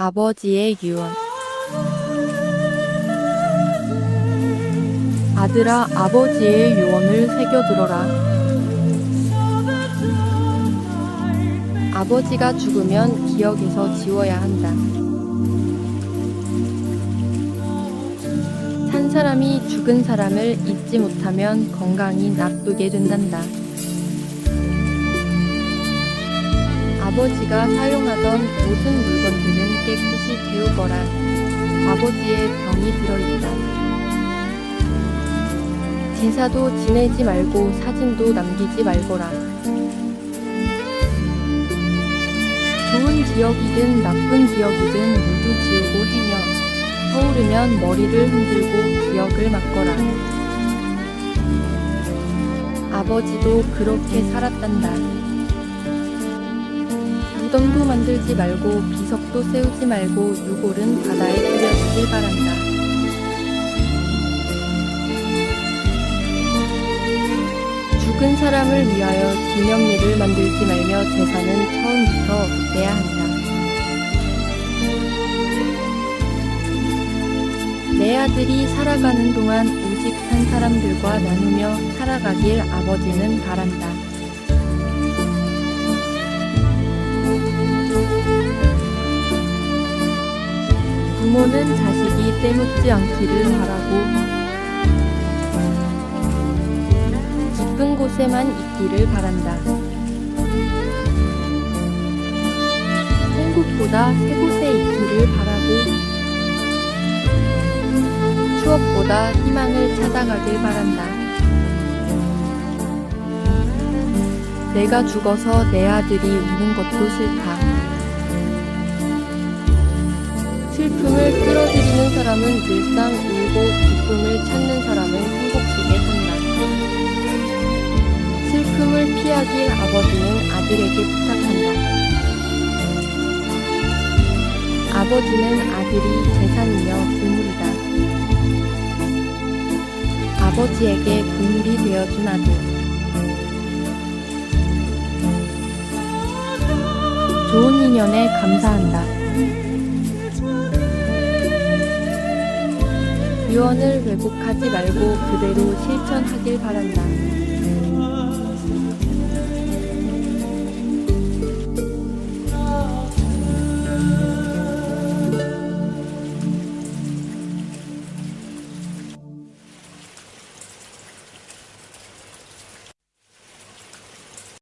아버지의 유언. 아들아 아버지의 유언을 새겨들어라. 아버지가 죽으면 기억에서 지워야 한다. 산 사람이 죽은 사람을 잊지 못하면 건강이 나쁘게 된단다 아버지가 사용하던 모든 물건들은 깨끗이 데우거라. 아버지의 병이 들어있다. 제사도 지내지 말고 사진도 남기지 말거라. 좋은 기억이든 나쁜 기억이든 모두 지우고 행여 떠오르면 머리를 흔들고 기억을 막거라. 아버지도 그렇게 살았단다. 무덤도 만들지 말고 비석도 세우지 말고 유골은 바다에 뿌려주길 바란다. 죽은 사람을 위하여 기념리를 만들지 말며 제사는 처음부터 내야 한다. 내 아들이 살아가는 동안 오직 산 사람들과 나누며 살아가길 아버지는 바란다. 부모는 자식이 때묻지 않기를 바라고 깊은 곳에만 있기를 바란다. 행복보다 새 곳에 있기를 바라고 추억보다 희망을 찾아가길 바란다. 내가 죽어서 내 아들이 우는 것도 싫다. 슬픔을 끌어들이는 사람은 늘상 울고 기쁨을 찾는 사람은 행복 속에 산다. 슬픔을 피하길 아버지는 아들에게 부탁한다. 아버지는 아들이 재산이며 보물이다. 아버지에게 보물이 되어준 아들. 좋은 인연에 감사한다. 유언을 왜곡하지 말고 그대로 실천하길 바란다.